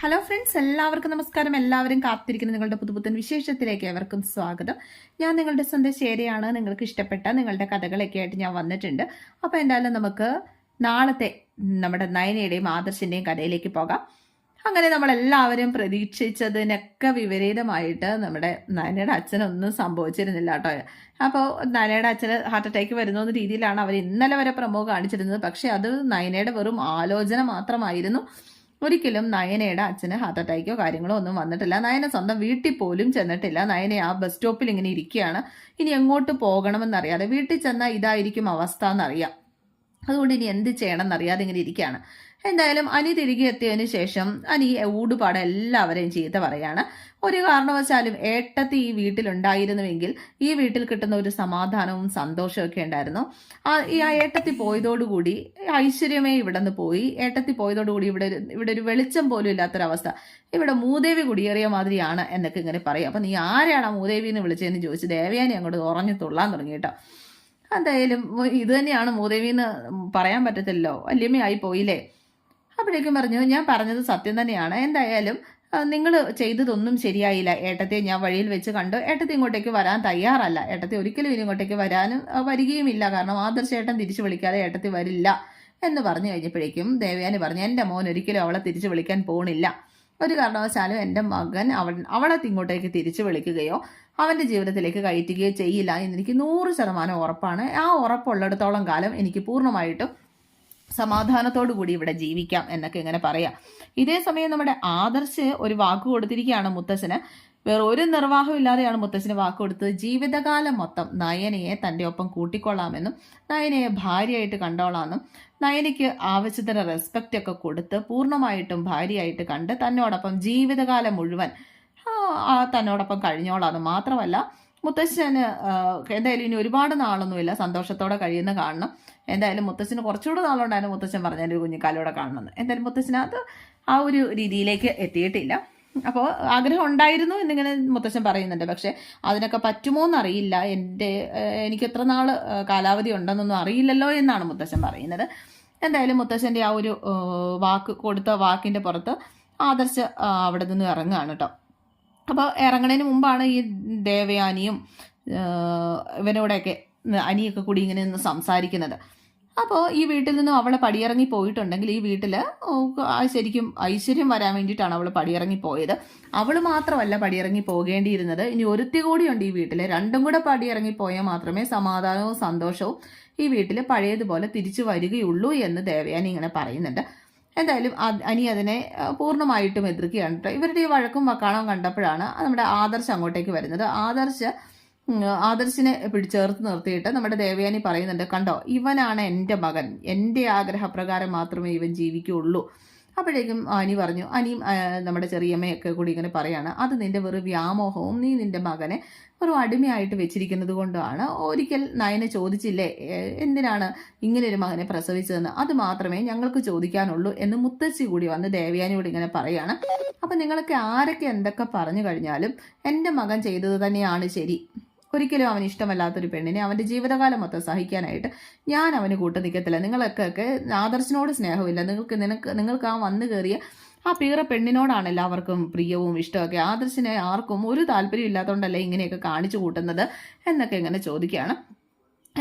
Hello friends എല്ലാവർക്കും നമസ്കാരം. എല്ലാവരും കാത്തിരിക്കുന്ന നിങ്ങളുടെ പുതുപുത്തൻ വിശേഷത്തിലേക്ക് ഏവർക്കും സ്വാഗതം. ഞാൻ നിങ്ങളുടെ സ്വന്തം ശേരിയാണ്. നിങ്ങൾക്ക് ഇഷ്ടപ്പെട്ട നിങ്ങളുടെ കഥകളൊക്കെ ആയിട്ട് ഞാൻ വന്നിട്ടുണ്ട്. അപ്പോൾ എന്തായാലും നമുക്ക് നാളത്തെ നമ്മുടെ നയനയുടെയും ആദർശിന്റെയും കഥയിലേക്ക് പോകാം. അങ്ങനെ നമ്മളെല്ലാവരും പ്രതീക്ഷിച്ചതിനൊക്കെ വിപരീതമായിട്ട് നമ്മുടെ നയനയുടെ അച്ഛനൊന്നും സംഭവിച്ചിരുന്നില്ല കേട്ടോ. അപ്പോൾ നയനയുടെ അച്ഛന് ഹാർട്ട് അറ്റാക്ക് വരുന്ന എന്ന രീതിയിലാണ് അവർ ഇന്നലെ വരെ പ്രമോ കാണിച്ചിരുന്നത്. പക്ഷേ അത് നയനയുടെ വെറും ആലോചന മാത്രമായിരുന്നു. ഒരിക്കലും നയനയുടെ അച്ഛന് ഹാർട്ട് അറ്റാക്കോ കാര്യങ്ങളോ ഒന്നും വന്നിട്ടില്ല. നയന സ്വന്തം വീട്ടിൽ പോലും ചെന്നിട്ടില്ല. നയന ആ ബസ് സ്റ്റോപ്പിൽ ഇങ്ങനെ ഇരിക്കുകയാണ്. ഇനി എങ്ങോട്ട് പോകണമെന്നറിയാതെ വീട്ടിൽ ചെന്നാൽ ഇതായിരിക്കും അവസ്ഥ എന്നറിയാം. അതുകൊണ്ട് ഇനി എന്ത് ചെയ്യണം എന്നറിയാതെ ഇങ്ങനെ ഇരിക്കുകയാണ്. എന്തായാലും അനി തിരികെ എത്തിയതിനു ശേഷം അനി ഊടുപാട് എല്ലാവരെയും ചീത്ത പറയാണ്. ഒരു കാരണവശാലും ഏട്ടത്തി ഈ വീട്ടിലുണ്ടായിരുന്നുവെങ്കിൽ ഈ വീട്ടിൽ കിട്ടുന്ന ഒരു സമാധാനവും സന്തോഷവും ഒക്കെ ഉണ്ടായിരുന്നു. ആ ഏട്ടത്തി പോയതോടുകൂടി ഐശ്വര്യമേ ഇവിടെ നിന്ന് പോയി. ഏട്ടത്തി പോയതോടുകൂടി ഇവിടെ ഇവിടെ ഒരു വെളിച്ചം പോലും ഇല്ലാത്തൊരവസ്ഥ. ഇവിടെ മൂദേവി കുടിയേറിയ മാതിരിയാണ് എന്നൊക്കെ ഇങ്ങനെ പറയും. അപ്പം നീ ആരെയാണ് ആ മൂദേവി എന്ന് വിളിച്ചതെന്ന് ചോദിച്ച് ദേവയാനി അങ്ങോട്ട് ഉറഞ്ഞു തുള്ളാൻ തുടങ്ങി കേട്ടോ. എന്തായാലും ഇത് തന്നെയാണ് മൂദേവി എന്ന് പറയാൻ പറ്റത്തില്ലല്ലോ. വല്യമ്മയായി പോയില്ലേ? അപ്പോഴേക്കും പറഞ്ഞു ഞാൻ പറഞ്ഞത് സത്യം തന്നെയാണ്. എന്തായാലും നിങ്ങൾ ചെയ്തതൊന്നും ശരിയായില്ല. ഏട്ടത്തെ ഞാൻ വഴിയിൽ വെച്ച് കണ്ടു ഏട്ടത്തെ ഇങ്ങോട്ടേക്ക് വരാൻ തയ്യാറല്ല. ഏട്ടത്തെ ഒരിക്കലും ഇങ്ങോട്ടേക്ക് വരാനും വരികയുമില്ല. കാരണം ആദർശ ഏട്ടൻ തിരിച്ചു വിളിക്കാതെ ഏട്ടത്തി വരില്ല. എന്ന് പറഞ്ഞു കഴിഞ്ഞപ്പോഴേക്കും ദേവയാനി പറഞ്ഞു എന്റെ മോൻ ഒരിക്കലും അവളെ തിരിച്ചു വിളിക്കാൻ പോണില്ല. ഒരു കാരണവശാലും എന്റെ മകൻ അവൻ അവളെ ഇങ്ങോട്ടേക്ക് തിരിച്ചു വിളിക്കുകയോ അവന്റെ ജീവിതത്തിലേക്ക് കയറ്റുകയോ ചെയ്യില്ല എന്നെനിക്ക് നൂറ് ശതമാനം ഉറപ്പാണ്. ആ ഉറപ്പുള്ളിടത്തോളം കാലം എനിക്ക് പൂർണമായിട്ടും സമാധാനത്തോടു കൂടി ഇവിടെ ജീവിക്കാം എന്നൊക്കെ ഇങ്ങനെ പറയാം. ഇതേ സമയം നമ്മുടെ ആദർശ് ഒരു വാക്ക് കൊടുത്തിരിക്കുകയാണ് മുത്തശ്ശന്. വേറെ ഒരു നിർവാഹം ഇല്ലാതെയാണ് മുത്തശ്ശന് വാക്ക് കൊടുത്തത്. ജീവിതകാലം മൊത്തം നയനയെ തന്റെ ഒപ്പം കൂട്ടിക്കൊള്ളാമെന്നും നയനയെ ഭാര്യയായിട്ട് കണ്ടോളാമെന്നും നയനയ്ക്ക് ആവശ്യത്തിന് റെസ്പെക്റ്റ് ഒക്കെ കൊടുത്ത് പൂർണമായിട്ടും ഭാര്യയായിട്ട് കണ്ട് തന്നോടൊപ്പം ജീവിതകാലം മുഴുവൻ ആ തന്നോടൊപ്പം കഴിഞ്ഞോളാം മാത്രമല്ല മുത്തശ്ശന് എന്തായാലും ഇനി ഒരുപാട് നാളൊന്നുമില്ല. സന്തോഷത്തോടെ കഴിയുന്ന കാണണം. എന്തായാലും മുത്തശ്ശന് കുറച്ചുകൂടെ നാളുണ്ടായിരുന്നു മുത്തശ്ശൻ പറഞ്ഞ ഒരു കുഞ്ഞിക്കാലോടെ കാണണമെന്ന്. എന്തായാലും മുത്തശ്ശനകത്ത് ആ ഒരു രീതിയിലേക്ക് എത്തിയിട്ടില്ല. അപ്പോൾ ആഗ്രഹം ഉണ്ടായിരുന്നു എന്നിങ്ങനെ മുത്തശ്ശൻ പറയുന്നുണ്ട്. പക്ഷേ അതിനൊക്കെ പറ്റുമോ എന്നറിയില്ല. എന്റെ എനിക്ക് എത്ര നാൾ കാലാവധി ഉണ്ടെന്നൊന്നും അറിയില്ലല്ലോ എന്നാണ് മുത്തശ്ശൻ പറയുന്നത്. എന്തായാലും മുത്തശ്ശന്റെ ആ ഒരു വാക്ക് കൊടുത്ത വാക്കിന്റെ പുറത്ത് ആദർശ് അവിടെ നിന്ന് ഇറങ്ങുകയാണ് കേട്ടോ. അപ്പോൾ ഇറങ്ങണതിന് മുമ്പാണ് ഈ ദേവയാനിയും ഇവനോടെയൊക്കെ അനിയൊക്കെ കൂടി ഇങ്ങനെ നിന്ന് സംസാരിക്കുന്നത്. അപ്പോൾ ഈ വീട്ടിൽ നിന്നും അവളെ പടിയിറങ്ങി പോയിട്ടുണ്ടെങ്കിൽ ഈ വീട്ടിൽ ശരിക്കും ഐശ്വര്യം വരാൻ വേണ്ടിയിട്ടാണ് അവൾ പടിയിറങ്ങി പോയത്. അവൾ മാത്രമല്ല പടിയിറങ്ങി പോകേണ്ടിയിരുന്നത്. ഇനി ഒരുത്തി കൂടിയുണ്ട് ഈ വീട്ടിൽ രണ്ടും കൂടെ പടിയിറങ്ങി പോയാൽ മാത്രമേ സമാധാനവും സന്തോഷവും ഈ വീട്ടിൽ പഴയതുപോലെ തിരിച്ചു വരികയുള്ളൂ എന്ന് ദേവയാനി ഇങ്ങനെ പറയുന്നുണ്ട്. എന്തായാലും അനി അതിനെ പൂർണമായിട്ടും എതിർക്കുകയാണ് കേട്ടോ. ഇവരുടെ ഈ വഴക്കും വക്കാണവും കണ്ടപ്പോഴാണ് നമ്മുടെ ആദർശ് അങ്ങോട്ടേക്ക് വരുന്നത്. ആദർശ് ആദർശിനെ പിടിച്ചേർത്ത് നിർത്തിയിട്ട് നമ്മുടെ ദേവയാനി പറയുന്നുണ്ട് കണ്ടോ ഇവനാണ് എന്റെ മകൻ. എന്റെ ആഗ്രഹപ്രകാരം മാത്രമേ ഇവൻ ജീവിക്കുകയുള്ളൂ. അപ്പോഴേക്കും അനി പറഞ്ഞു അനിയും നമ്മുടെ ചെറിയമ്മയൊക്കെ കൂടി ഇങ്ങനെ പറയാണ് അത് നിന്റെ വെറും വ്യാമോഹവും നീ നിന്റെ മകനെ ഒരു അടിമയായിട്ട് വെച്ചിരിക്കുന്നത് കൊണ്ടാണ്. ഒരിക്കൽ നയനെ ചോദിച്ചില്ലേ എന്തിനാണ് ഒരു മകനെ പ്രസവിച്ചതെന്ന്? അത് മാത്രമേ ഞങ്ങൾക്ക് ചോദിക്കാനുള്ളൂ എന്ന് മുത്തശ്ശി കൂടി വന്ന് ദേവയാനിയോട് ഇങ്ങനെ പറയാണ്. അപ്പം നിങ്ങളൊക്കെ ആരൊക്കെ എന്തൊക്കെ പറഞ്ഞു കഴിഞ്ഞാലും എന്റെ മകൻ ചെയ്തത് തന്നെയാണ് ശരി. ഒരിക്കലും അവന് ഇഷ്ടമല്ലാത്തൊരു പെണ്ണിനെ അവന്റെ ജീവിതകാലം മൊത്തം സഹിക്കാനായിട്ട് ഞാൻ അവന് കൂട്ടു നിൽക്കത്തില്ല. നിങ്ങൾക്കൊക്കെ ആദർശിനോട് സ്നേഹമില്ല. നിങ്ങൾക്ക് നിനക്ക് നിങ്ങൾക്ക് ആ വന്നു കയറിയ ആ പീറ പെണ്ണിനോടാണ് എല്ലാവർക്കും പ്രിയവും ഇഷ്ടമൊക്കെ ആദർശിനെ ആർക്കും ഒരു താല്പര്യം ഇല്ലാത്തതുകൊണ്ടല്ലേ ഇങ്ങനെയൊക്കെ കാണിച്ചു കൂട്ടുന്നത് എന്നൊക്കെ ഇങ്ങനെ ചോദിക്കുകയാണ്.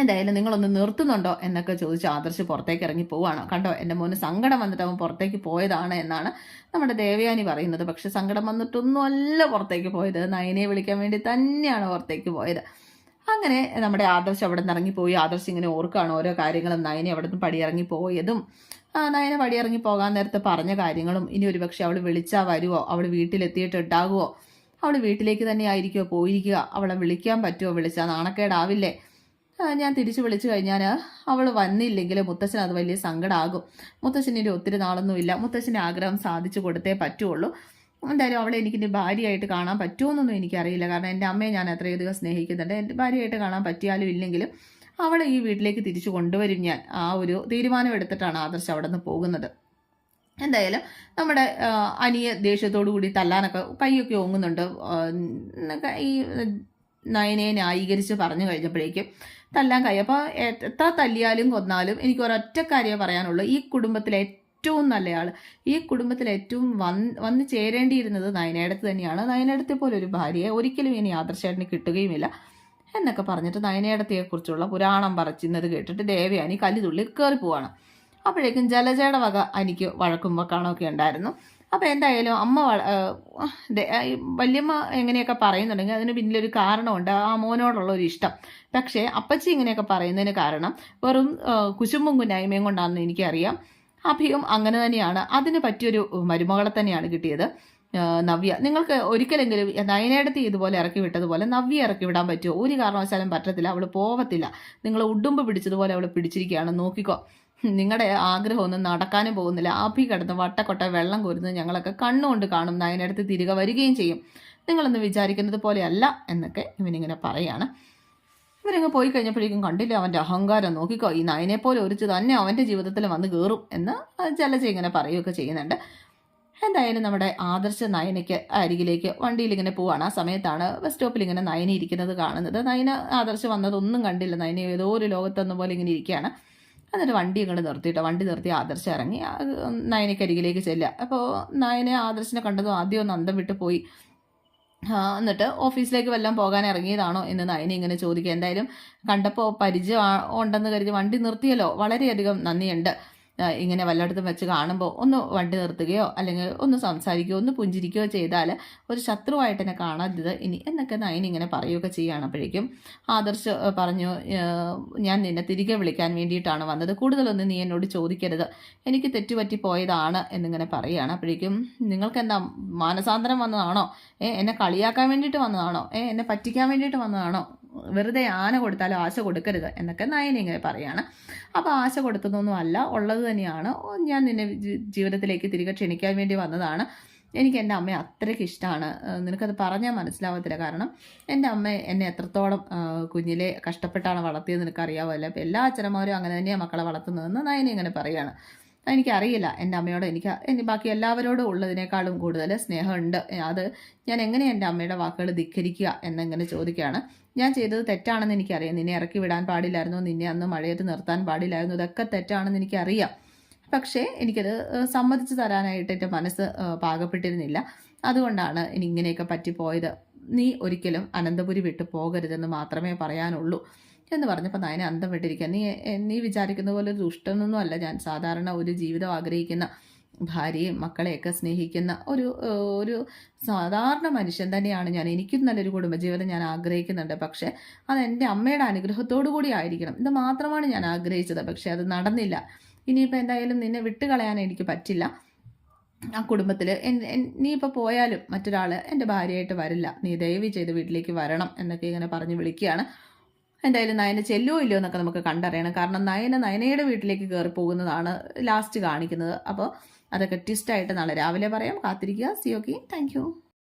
എന്തായാലും നിങ്ങളൊന്ന് നിർത്തുന്നുണ്ടോ എന്നൊക്കെ ചോദിച്ച് ആദർശ് പുറത്തേക്ക് ഇറങ്ങി പോവാണ്. കണ്ടോ എന്റെ മോന് സങ്കടം വന്നിട്ട് അവൻ പുറത്തേക്ക് പോയതാണ് എന്നാണ് നമ്മുടെ ദേവയാനി പറയുന്നത്. പക്ഷെ സങ്കടം വന്നിട്ടൊന്നും അല്ല പുറത്തേക്ക് പോയത്. നയനെ വിളിക്കാൻ വേണ്ടി തന്നെയാണ് പുറത്തേക്ക് പോയത്. അങ്ങനെ നമ്മുടെ ആദർശ് അവിടെ നിന്ന് ഇറങ്ങിപ്പോയി. ആദർശ് ഇങ്ങനെ ഓർക്കുകയാണ് ഓരോ കാര്യങ്ങളും. നയനെ അവിടെ നിന്ന് പടിയിറങ്ങി പോയതും നയന പടിയിറങ്ങി പോകാൻ നേരത്തെ പറഞ്ഞ കാര്യങ്ങളും. ഇനി ഒരുപക്ഷെ അവൾ വിളിച്ചാൽ വരുമോ അവൾ വീട്ടിലെത്തിയിട്ടുണ്ടാകുമോ അവൾ വീട്ടിലേക്ക് തന്നെ ആയിരിക്കുമോ പോയിരിക്കുക? അവളെ വിളിക്കാൻ പറ്റുമോ വിളിച്ചാൽ നാണക്കേടാവില്ലേ? ഞാൻ തിരിച്ചു വിളിച്ചു കഴിഞ്ഞാൽ അവൾ വന്നില്ലെങ്കിൽ മുത്തച്ഛൻ അത് വലിയ സങ്കടമാകും ഇനി ഒത്തിരി നാളൊന്നുമില്ല മുത്തശ്ശന്റെ ആഗ്രഹം സാധിച്ചു കൊടുത്തേ പറ്റുള്ളൂ. എന്തായാലും അവളെ എനിക്ക് എന്റെ ഭാര്യയായിട്ട് കാണാൻ പറ്റുമെന്നൊന്നും എനിക്കറിയില്ല. കാരണം എന്റെ അമ്മയെ ഞാൻ അത്രയധികം സ്നേഹിക്കുന്നുണ്ട്. എന്റെ ഭാര്യയായിട്ട് കാണാൻ പറ്റിയാലും ഇല്ലെങ്കിലും അവളെ ഈ വീട്ടിലേക്ക് തിരിച്ചു കൊണ്ടുവരും ഞാൻ. ആ ഒരു തീരുമാനം എടുത്തിട്ടാണ് ആദർശ് അവിടെ നിന്ന് പോകുന്നത്. എന്തായാലും നമ്മുടെ അനിയ ദേഷ്യത്തോടു കൂടി തല്ലാനൊക്കെ കൈയൊക്കെ ഓങ്ങുന്നുണ്ട്. ഈ നയനയെ ന്യായീകരിച്ച് പറഞ്ഞു കഴിഞ്ഞപ്പോഴേക്കും തല്ലാൻ കഴിയും. അപ്പോൾ എത്ര തല്ലിയാലും കൊന്നാലും എനിക്ക് ഒരൊറ്റ കാര്യമേ പറയാനുള്ളൂ. ഈ കുടുംബത്തിലെ ഏറ്റവും നല്ലയാൾ ഈ കുടുംബത്തിൽ ഏറ്റവും വന്ന് വന്ന് ചേരേണ്ടിയിരുന്നത് നയനേടത്ത് തന്നെയാണ്. നയനേടത്തെ പോലെ ഒരു ഭാര്യയെ ഒരിക്കലും ഇനി ആദർശേട്ടന് കിട്ടുകയുമില്ല എന്നൊക്കെ പറഞ്ഞിട്ട് നയനേടത്തെക്കുറിച്ചുള്ള പുരാണം പറച്ചിരുന്നത് കേട്ടിട്ട് ദേവയാനി കല്ലുതുള്ളി കയറി പോവാണ് അപ്പോഴേക്കും ജലജയുടെ വക എനിക്ക് വഴക്കും വക്കാണൊക്കെ ഉണ്ടായിരുന്നു. അപ്പോൾ എന്തായാലും അമ്മ വല്യമ്മ എങ്ങനെയൊക്കെ പറയുന്നുണ്ടെങ്കിൽ അതിന് പിന്നിലൊരു കാരണമുണ്ട്. ആ മോനോടുള്ള ഒരു ഇഷ്ടം. പക്ഷേ അപ്പച്ചി ഇങ്ങനെയൊക്കെ പറയുന്നതിന് കാരണം വെറും കുശുമ്പും കുന്നായ്മയും കൊണ്ടാണെന്ന് എനിക്കറിയാം. അഭിയും അങ്ങനെ തന്നെയാണ്. അതിന് പറ്റിയൊരു മരുമകളെ തന്നെയാണ് കിട്ടിയത് നവ്യ. നിങ്ങൾക്ക് ഒരിക്കലെങ്കിലും നയനേടത്തി ഇതുപോലെ ഇറക്കി വിട്ടതുപോലെ നവ്യ ഇറക്കി വിടാൻ പറ്റുമോ? ഒരു കാരണവശാലും പറ്റത്തില്ല. അവൾ പോവത്തില്ല. നിങ്ങൾ ഉടുമ്പ് പിടിച്ചതുപോലെ അവൾ പിടിച്ചിരിക്കുകയാണ്. നോക്കിക്കോ. നിങ്ങളുടെ ആഗ്രഹമൊന്നും നടക്കാനും പോകുന്നില്ല. അഭി കിടന്ന് വട്ടക്കൊട്ട വെള്ളം കോരുന്നത് ഞങ്ങളൊക്കെ കണ്ണുകൊണ്ട് കാണും. നയനടുത്ത് തിരികെ വരികയും ചെയ്യും. നിങ്ങളൊന്ന് വിചാരിക്കുന്നത് പോലെയല്ല എന്നൊക്കെ ഇവനിങ്ങനെ പറയാണ്. ഇവരങ്ങ് പോയി കഴിഞ്ഞപ്പോഴേക്കും കണ്ടില്ല അവന്റെ അഹങ്കാരം നോക്കിക്കോ. ഈ നയനെ പോലെ ഒരിച്ച് തന്നെ അവന്റെ ജീവിതത്തിൽ വന്ന് കയറും എന്ന് ജലജ ഇങ്ങനെ പറയുകയൊക്കെ ചെയ്യുന്നുണ്ട്. എന്തായാലും നമ്മുടെ ആദർശ നയനയ്ക്ക് അരികിലേക്ക് വണ്ടിയിൽ ഇങ്ങനെ പോവാണ്. ആ സമയത്താണ് ബസ് സ്റ്റോപ്പിൽ ഇങ്ങനെ നയന ഇരിക്കുന്നത് കാണുന്നത്. നയന ആദർശ് വന്നതൊന്നും കണ്ടില്ല. നയന ഏതോ ഒരു ലോകത്തെന്ന പോലെ ഇങ്ങനെ ഇരിക്കുകയാണ്. എന്നിട്ട് വണ്ടി ഇങ്ങോട്ട് നിർത്തിയിട്ട്. വണ്ടി നിർത്തി ആദർശം ഇറങ്ങി. അരികിലേക്ക് ചെല്ലുക. അപ്പോൾ നയനെ ആദർശിനെ കണ്ടതും ആദ്യം ഒന്ന് അന്തം വിട്ട് പോയി. എന്നിട്ട് ഓഫീസിലേക്ക് വല്ലതും പോകാൻ ഇറങ്ങിയതാണോ എന്ന് നയന ഇങ്ങനെ ചോദിക്കുക. എന്തായാലും കണ്ടപ്പോൾ പരിചയം ഉണ്ടെന്ന് കരുതി വണ്ടി നിർത്തിയല്ലോ. വളരെയധികം നന്ദിയുണ്ട്. ഇങ്ങനെ വല്ലയിടത്തും വെച്ച് കാണുമ്പോൾ ഒന്ന് വണ്ടി നിർത്തുകയോ അല്ലെങ്കിൽ ഒന്ന് സംസാരിക്കുകയോ ഒന്ന് പുഞ്ചിരിക്കുകയോ ചെയ്താൽ ഒരു ശത്രുവായിട്ട് എന്നെ കാണരുത്. ഇനി എന്നൊക്കെ നയൻ ഇങ്ങനെ പറയുകയൊക്കെ ചെയ്യുകയാണ് അപ്പോഴേക്കും ആദർശ് പറഞ്ഞു ഞാൻ നിന്നെ തിരികെ വിളിക്കാൻ വേണ്ടിയിട്ടാണ് വന്നത്. കൂടുതലൊന്നും നീ എന്നോട് ചോദിക്കരുത്. എനിക്ക് തെറ്റുപറ്റി പോയതാണ് എന്നിങ്ങനെ പറയുകയാണ്. അപ്പോഴേക്കും നിങ്ങൾക്ക് എന്താ മാനസാന്തരം വന്നതാണോ? ഏ എന്നെ കളിയാക്കാൻ വേണ്ടിയിട്ട് വന്നതാണോ? ഏ എന്നെ പറ്റിക്കാൻ വേണ്ടിയിട്ട് വന്നതാണോ? വെറുതെ ആന കൊടുത്താലും ആശ കൊടുക്കരുത് എന്നൊക്കെ നയന ഇങ്ങനെ പറയാണ്. അപ്പോൾ ആശ കൊടുത്തതൊന്നും അല്ല ഉള്ളത് തന്നെയാണ്. ഞാൻ നിന്നെ ജീവിതത്തിലേക്ക് തിരികെ ക്ഷണിക്കാൻ വേണ്ടി വന്നതാണ്. എനിക്ക് എന്റെ അമ്മയെ അത്രയ്ക്ക് ഇഷ്ടമാണ്. നിനക്കത് പറഞ്ഞാൽ മനസ്സിലാവത്തില്ല. കാരണം എന്റെ അമ്മ എന്നെ എത്രത്തോളം കുഞ്ഞിലെ കഷ്ടപ്പെട്ടാണ് വളർത്തിയത് നിനക്കറിയാമല്ലോ അപ്പോൾ എല്ലാ അച്ഛനമാരും അങ്ങനെ തന്നെയാണ് മക്കളെ വളർത്തുന്നതെന്ന് നയന ഇങ്ങനെ പറയുകയാണ് എനിക്കറിയില്ല. എന്റെ അമ്മയോട് എനിക്ക് എനിക്ക് ബാക്കി എല്ലാവരോടും ഉള്ളതിനേക്കാളും കൂടുതൽ സ്നേഹമുണ്ട്. അത് ഞാൻ എങ്ങനെ എന്റെ അമ്മയുടെ വാക്കുകൾ ധിക്കരിക്കുക എന്നിങ്ങനെ ചോദിക്കുകയാണ്. ഞാൻ ചെയ്തത് തെറ്റാണെന്ന് എനിക്കറിയാം. നിന്നെ ഇറക്കി വിടാൻ പാടില്ലായിരുന്നു. നിന്നെ അന്ന് മഴയത്ത് നിർത്താൻ പാടില്ലായിരുന്നു. ഇതൊക്കെ തെറ്റാണെന്ന് എനിക്കറിയാം. പക്ഷേ എനിക്കത് സമ്മതിച്ചു തരാനായിട്ട് എന്റെ മനസ്സ് പാകപ്പെട്ടിരുന്നില്ല. അതുകൊണ്ടാണ് ഇനി ഇങ്ങനെയൊക്കെ പറ്റിപ്പോയത്. നീ ഒരിക്കലും അനന്തപുരി വിട്ടു പോകരുതെന്ന് മാത്രമേ പറയാനുള്ളൂ. എന്ന് പറഞ്ഞപ്പോൾ നയനെ അന്തം വിട്ടിരിക്കുക നീ നീ വിചാരിക്കുന്ന പോലെ ഒരു ദുഷ്ടനൊന്നും അല്ല. ഞാൻ സാധാരണ ഒരു ജീവിതം ആഗ്രഹിക്കുന്ന ഭാര്യയും മക്കളെയൊക്കെ സ്നേഹിക്കുന്ന ഒരു ഒരു സാധാരണ മനുഷ്യൻ തന്നെയാണ് ഞാൻ. എനിക്കും നല്ലൊരു കുടുംബജീവിതം ഞാൻ ആഗ്രഹിക്കുന്നുണ്ട്. പക്ഷേ അത് എന്റെ അമ്മയുടെ അനുഗ്രഹത്തോടു കൂടി ആയിരിക്കണം. ഇത് മാത്രമാണ് ഞാൻ ആഗ്രഹിച്ചത്. പക്ഷേ അത് നടന്നില്ല. ഇനിയിപ്പോൾ എന്തായാലും നിന്നെ വിട്ടുകളയാൻ എനിക്ക് പറ്റില്ല. ആ കുടുംബത്തിൽ നീ ഇപ്പോൾ പോയാലും മറ്റൊരാൾ എന്റെ ഭാര്യയായിട്ട് വരില്ല. നീ ദയവ് ചെയ്ത് വീട്ടിലേക്ക് വരണം എന്നൊക്കെ ഇങ്ങനെ പറഞ്ഞ് വിളിക്കുകയാണ്. എന്തായാലും നയന ചെല്ലോ ഇല്ലയോ എന്നൊക്കെ നമുക്ക് കണ്ടറിയണം. കാരണം നയന നയനയുടെ വീട്ടിലേക്ക് കയറി പോകുന്നതാണ് ലാസ്റ്റ് കാണിക്കുന്നത്. അപ്പോൾ അതൊക്കെ ട്വിസ്റ്റായിട്ട് നാളെ രാവിലെ പറയാം. കാത്തിരിക്കുക. C okay thank